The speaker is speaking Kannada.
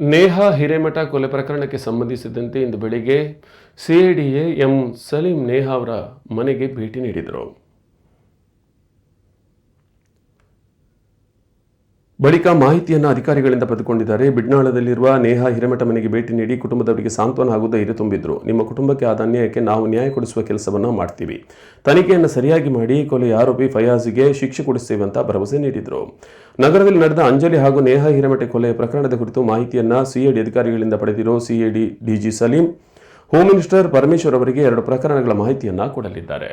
ನೇಹಾ ಹಿರೇಮಠ ಕೊಲೆ ಪ್ರಕರಣಕ್ಕೆ ಸಂಬಂಧಿಸಿದಂತೆ ಇಂದು ಬೆಳಿಗ್ಗೆ ಸಿಐಡಿಎ ಎಂ ಸಲೀಂ ನೇಹಾ ಅವರ ಮನೆಗೆ ಭೇಟಿ ನೀಡಿದರು. ಬಳಿಕ ಮಾಹಿತಿಯನ್ನು ಅಧಿಕಾರಿಗಳಿಂದ ಪಡೆದುಕೊಂಡಿದ್ದಾರೆ. ಬಿಡ್ನಾಳದಲ್ಲಿರುವ ನೇಹಾ ಹಿರೇಮಠ ಮನೆಗೆ ಭೇಟಿ ನೀಡಿ ಕುಟುಂಬದವರಿಗೆ ಸಾಂತ್ವನ ಹಾಗೂ ಧೈರ್ಯ ತುಂಬಿದ್ರು. ನಿಮ್ಮ ಕುಟುಂಬಕ್ಕೆ ಆದ ಅನ್ಯಾಯಕ್ಕೆ ನಾವು ನ್ಯಾಯ ಕೊಡಿಸುವ ಕೆಲಸವನ್ನು ಮಾಡ್ತೀವಿ. ತನಿಖೆಯನ್ನು ಸರಿಯಾಗಿ ಮಾಡಿ, ಕೊಲೆ ಆರೋಪಿ ಫಯಾಜ್ಗೆ ಶಿಕ್ಷೆ ಕೊಡಿಸ್ತೇವೆ ಅಂತ ಭರವಸೆ ನೀಡಿದರು. ನಗರದಲ್ಲಿ ನಡೆದ ಅಂಜಲಿ ಹಾಗೂ ನೇಹಾ ಹಿರೇಮಠ ಕೊಲೆ ಪ್ರಕರಣದ ಕುರಿತು ಮಾಹಿತಿಯನ್ನು ಸಿಐಡಿ ಅಧಿಕಾರಿಗಳಿಂದ ಪಡೆದಿರೋ CID DG Saleem. Home minister Parameshwar ಅವರಿಗೆ ಎರಡು ಪ್ರಕರಣಗಳ ಮಾಹಿತಿಯನ್ನು ಕೊಡಲಿದ್ದಾರೆ.